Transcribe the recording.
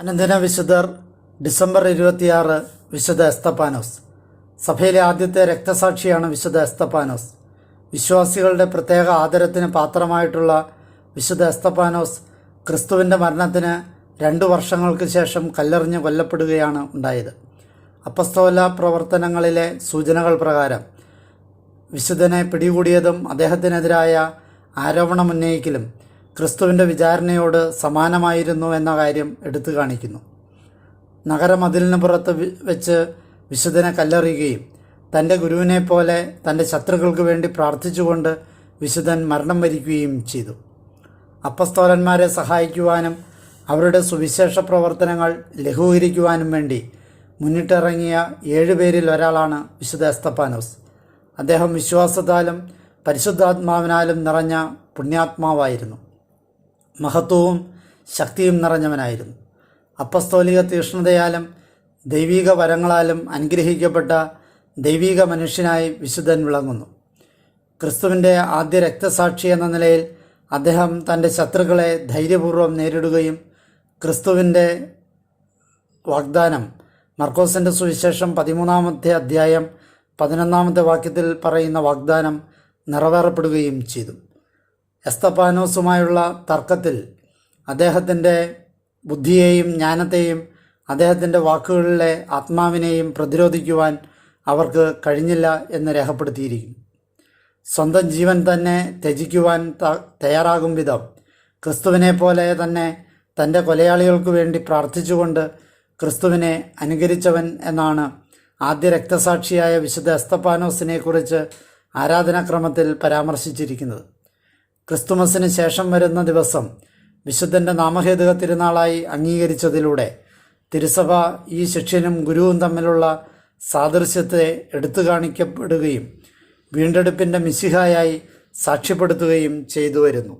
അനന്തന വിശുദ്ധർ ഡിസംബർ ഇരുപത്തിയാറ് വിശുദ്ധ എസ്തപ്പാനോസ്. സഭയിലെ ആദ്യത്തെ രക്തസാക്ഷിയാണ് വിശുദ്ധ എസ്തപ്പാനോസ്. വിശ്വാസികളുടെ പ്രത്യേക ആദരത്തിന് പാത്രമായിട്ടുള്ള വിശുദ്ധ എസ്തപ്പാനോസ് ക്രിസ്തുവിന്റെ മരണത്തിന് രണ്ടു വർഷങ്ങൾക്ക് ശേഷം കല്ലെറിഞ്ഞ് കൊല്ലപ്പെടുകയാണ് ഉണ്ടായത്. അപ്പസ്തോല പ്രവർത്തനങ്ങളിലെ സൂചനകൾ പ്രകാരം വിശുദ്ധനെ പിടികൂടിയതും അദ്ദേഹത്തിനെതിരായ ആരോപണമുന്നയിക്കലും ക്രിസ്തുവിന്റെ വിചാരണയോട് സമാനമായിരുന്നു എന്ന കാര്യം എടുത്തു കാണിക്കുന്നു. നഗരമതിലിന് പുറത്ത് വെച്ച് വിശുദ്ധനെ കല്ലെറിയുകയും തന്റെ ഗുരുവിനെ പോലെ തന്റെ ശത്രുക്കൾക്ക് വേണ്ടി പ്രാർത്ഥിച്ചുകൊണ്ട് വിശുദ്ധൻ മരണം വരിക്കുകയും ചെയ്തു. അപ്പസ്തോലന്മാരെ സഹായിക്കുവാനും അവരുടെ സുവിശേഷ പ്രവർത്തനങ്ങൾ ലഘൂകരിക്കുവാനും വേണ്ടി മുന്നിട്ടിറങ്ങിയ ഏഴുപേരിൽ ഒരാളാണ് വിശുദ്ധ എസ്തപ്പാനോസ്. അദ്ദേഹം വിശ്വാസത്താലും പരിശുദ്ധാത്മാവിനാലും നിറഞ്ഞ പുണ്യാത്മാവായിരുന്നു. മഹത്വവും ശക്തിയും നിറഞ്ഞവനായിരുന്നു. അപ്പസ്തോലിക തീക്ഷ്ണതയാലും ദൈവിക വരങ്ങളാലും അനുഗ്രഹിക്കപ്പെട്ട ദൈവിക മനുഷ്യനായി വിശുദ്ധൻ വിളങ്ങുന്നു. ക്രിസ്തുവിന്റെ ആദ്യ രക്തസാക്ഷി എന്ന നിലയിൽ അദ്ദേഹം തന്റെ ശത്രുക്കളെ ധൈര്യപൂർവം നേരിടുകയും ക്രിസ്തുവിന്റെ വാഗ്ദാനം മർക്കോസിന്റെ സുവിശേഷം പതിമൂന്നാമത്തെ അധ്യായം പതിനൊന്നാമത്തെ വാക്യത്തിൽ പറയുന്ന വാഗ്ദാനം നിറവേറപ്പെടുകയും ചെയ്തു. എസ്തപ്പാനോസുമായുള്ള തർക്കത്തിൽ അദ്ദേഹത്തിന്റെ ബുദ്ധിയെയും ജ്ഞാനത്തെയും അദ്ദേഹത്തിന്റെ വാക്കുകളിലെ ആത്മാവിനെയും പ്രതിരോധിക്കുവാൻ അവർക്ക് കഴിഞ്ഞില്ല എന്ന് രേഖപ്പെടുത്തിയിരിക്കുന്നു. സ്വന്തം ജീവൻ തന്നെ ത്യജിക്കുവാൻ തയ്യാറാകും വിധം ക്രിസ്തുവിനെ പോലെ തന്നെ തന്റെ കൊലയാളികൾക്ക് വേണ്ടി പ്രാർത്ഥിച്ചുകൊണ്ട് ക്രിസ്തുവിനെ അനുകരിച്ചവൻ എന്നാണ് ആദ്യ രക്തസാക്ഷിയായ വിശുദ്ധ എസ്തപ്പാനോസിനെക്കുറിച്ച് ആരാധനാക്രമത്തിൽ പരാമർശിച്ചിരിക്കുന്നത്. ക്രിസ്തുമസിന് ശേഷം വരുന്ന ദിവസം വിശുദ്ധന്റെ നാമഹേതുക തിരുനാളായി അംഗീകരിച്ചതിലൂടെ തിരുസഭ ഈ ശിഷ്യനും ഗുരുവും തമ്മിലുള്ള സാദൃശ്യത്തെ എടുത്തു കാണിക്കപ്പെടുകയും വീണ്ടെടുപ്പിന്റെ മിശിഹായായി സാക്ഷ്യപ്പെടുത്തുകയും ചെയ്തു വരുന്നു